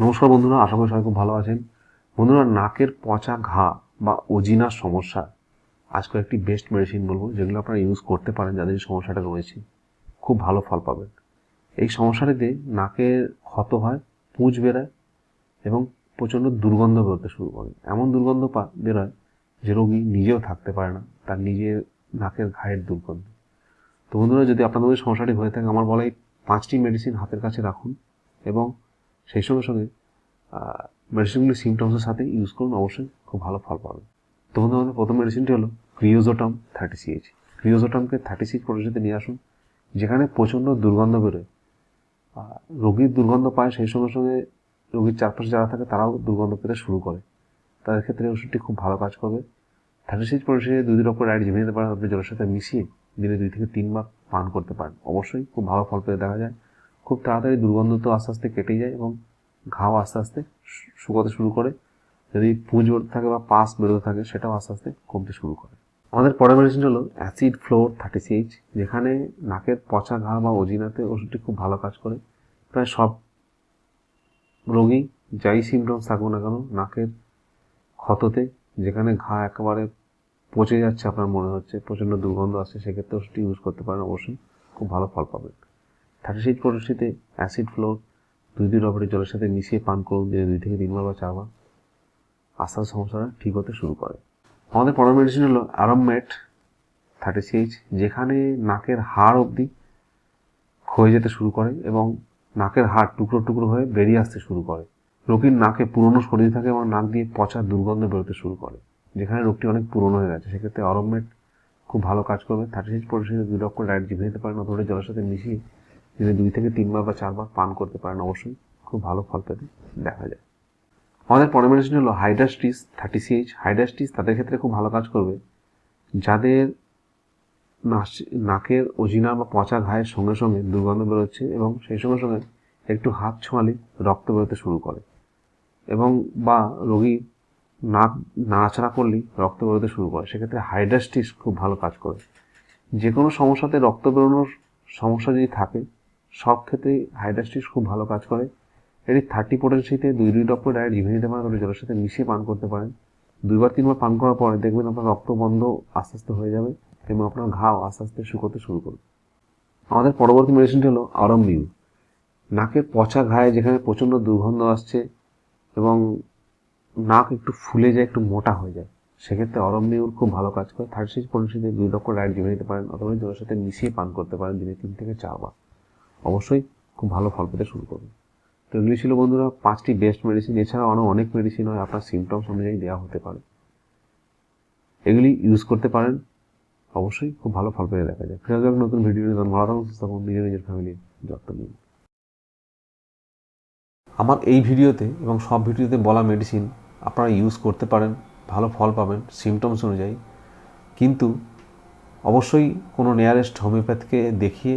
নমস্কার বন্ধুরা, আশা করি সবাই খুব ভালো আছেন। বন্ধুরা, নাকের পচা ঘা বা ওজিনার সমস্যা, আজকে একটি বেস্ট মেডিসিন বলব, যেগুলো আপনারা ইউজ করতে পারেন যাদের সমস্যাটা রয়েছে। খুব ভালো ফল পাবেন। এই সমস্যাটিতে নাকের ক্ষত হয়, পুঁজ বেরোয় এবং প্রচণ্ড দুর্গন্ধ বেরোতে শুরু করে। এমন দুর্গন্ধ বেরোয় যে রোগী নিজেও থাকতে পারে না, তার নিজের নাকের ঘায়ের দুর্গন্ধ। তো বন্ধুরা, যদি আপনাদের সমস্যাটি হয়ে থাকে, আমার বলা এই পাঁচটি মেডিসিন হাতের কাছে রাখুন এবং সেই সঙ্গে সঙ্গে মেডিসিনগুলি সিমটমসের সাথে ইউজ করুন, অবশ্যই খুব ভালো ফল পাবেন। তো বন্ধু, আমাদের প্রথম মেডিসিনটি হলো ক্রিওজোটাম থার্টি সিএইচ ক্রিওজোটামকে থার্টি সিক্স পরিচিতে নিয়ে আসুন, যেখানে প্রচণ্ড দুর্গন্ধ বেরোয়। রোগীর দুর্গন্ধ পায়, সেই সঙ্গে সঙ্গে রোগীর চারপাশে যারা থাকে, তারাও দুর্গন্ধ পেতে শুরু করে। তাদের ক্ষেত্রে ওষুধটি খুব ভালো কাজ করবে। থার্টি সিক্স পরিষেবে দুই দিন অপর ডায়েট জিভে নিতে পারেন, আপনি জলের সাথে মিশিয়ে দিনে দুই থেকে তিনবার পান করতে পারেন। অবশ্যই খুব ভালো ফল পেতে দেখা যায়। খুব তাড়াতাড়ি দুর্গন্ধ তো আস্তে আস্তে কেটে যায় এবং ঘাও আস্তে আস্তে শুকাতে শুরু করে। যদি পুঁজ বেরোতে থাকে বা পাস বেরোতে থাকে, সেটাও আস্তে আস্তে কমতে শুরু করে। আমাদের পরের মেডিসিন হলো অ্যাসিড ফ্লোর থার্টি সিএইচ যেখানে নাকের পচা ঘা বা অজিনাতে ওষুধটি খুব ভালো কাজ করে। প্রায় সব রোগী যাই সিমটমস থাকুক না কেন, নাকের ক্ষততে যেখানে ঘা একেবারে পচে যাচ্ছে আপনার মনে হচ্ছে, প্রচণ্ড দুর্গন্ধ আসছে, সেক্ষেত্রে ওষুধটি ইউজ করতে পারেন। অবশ্যই খুব ভালো ফল পাবেন। থার্টি সিক্স পরিস্থিতিতে অ্যাসিড ফ্লোর, দুই দুই রবারের জলের সাথে মিশিয়ে পান করুন দিনে দুই থেকে তিনবার বা চারবার আস্তে সমস্যাটা ঠিক হতে শুরু করে। আমাদের পরের মেডিসিন হলো অ্যারোমেট থার্টি সিক্স যেখানে নাকের হাড় অবধি ক্ষয়ে যেতে শুরু করে এবং নাকের হাড় টুকরো টুকরো হয়ে বেরিয়ে আসতে শুরু করে। রোগীর নাকে পুরনো শরীর থাকে এবং নাক দিয়ে পচা দুর্গন্ধ বেরোতে শুরু করে, যেখানে রোগটি অনেক পুরনো হয়ে গেছে। সেক্ষেত্রে অরমেট খুব ভালো কাজ করবে। থার্টি সিক্স পরিস্থিতিতে দুই রকম ডায়েট জিভে নিতে পারেন, অথবা জলের সাথে মিশিয়ে দিনে দুই থেকে তিনবার বা চারবার পান করতে পারেন, অবশ্যই খুব ভালো ফল পেতে দেখা যায়। আমাদের পরের মেডিসিন হলো হাইড্রাস্টিস থার্টি সিএইচ হাইড্রাস্টিস তাদের ক্ষেত্রে খুব ভালো কাজ করবে। যাদের নাকের অজিনা বা পচা ঘায়ের সঙ্গে সঙ্গে দুর্গন্ধ বেরোচ্ছে এবং সেই সঙ্গে সঙ্গে একটু হাত ছোঁয়ালে রক্ত বেরোতে শুরু করে এবং বা রোগী নাক নাড়াচাড়া করলেই রক্ত বেরোতে শুরু করে। সেক্ষেত্রে হাইড্রাস্টিস খুব ভালো কাজ করে। যে কোনো সমস্যাতে রক্ত বেরোনোর সমস্যা যদি থাকে সব ক্ষেত্রেই হাইড্রাস্টিস খুব ভালো কাজ করে। এটি থার্টি পোটেন্সিতে দুই দুই ডক্টর ডায়েট জিভে নিতে পারেন জলের সাথে মিশিয়ে পান করতে পারেন। দুইবার, তিনবার পান করার পরে দেখবেন আপনার রক্ত বন্ধ আস্তে আস্তে হয়ে যাবে এবং আপনার ঘাও আস্তে আস্তে শুকোতে শুরু করবে। আমাদের পরবর্তী মেডিসিনটি হলো আরম নিউ নাকের পচা ঘায়ে যেখানে প্রচণ্ড দুর্গন্ধ আসছে এবং নাক একটু ফুলে যায়, একটু মোটা হয়ে যায়, সেক্ষেত্রে অরম নিউর খুব ভালো কাজ করে। থার্টি সিক্স পরিস্থিতিতে দুই লক্ষ ডায়েট জিভে নিতে পারেন অথবা জলের সাথে মিশিয়ে পান করতে পারেন দিনে তিন থেকে চারবার। অবশ্যই খুব ভালো ফল পেতে শুরু করবে তো এগুলি ছিল, বন্ধুরা, পাঁচটি বেস্ট মেডিসিন এছাড়াও আরও অনেক মেডিসিন হয়, আপনার সিমটমস অনুযায়ী দেওয়া হতে পারে। এগুলি ইউজ করতে পারেন, অবশ্যই খুব ভালো ফল পেতে দেখা যায়। ফিরে এক নতুন ভিডিও নিয়ে ভালো থাকুন, সুস্থ থাকুন, নিজের নিজের ফ্যামিলির যত্ন নিন। আমার এই ভিডিওতে এবং সব ভিডিওতে বলা মেডিসিন আপনারা ইউজ করতে পারেন, ভালো ফল পাবেন সিমটমস অনুযায়ী। কিন্তু অবশ্যই কোনো নিয়ারেস্ট হোমিওপ্যাথকে দেখিয়ে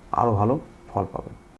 আরও ভালো ফল পাবেন।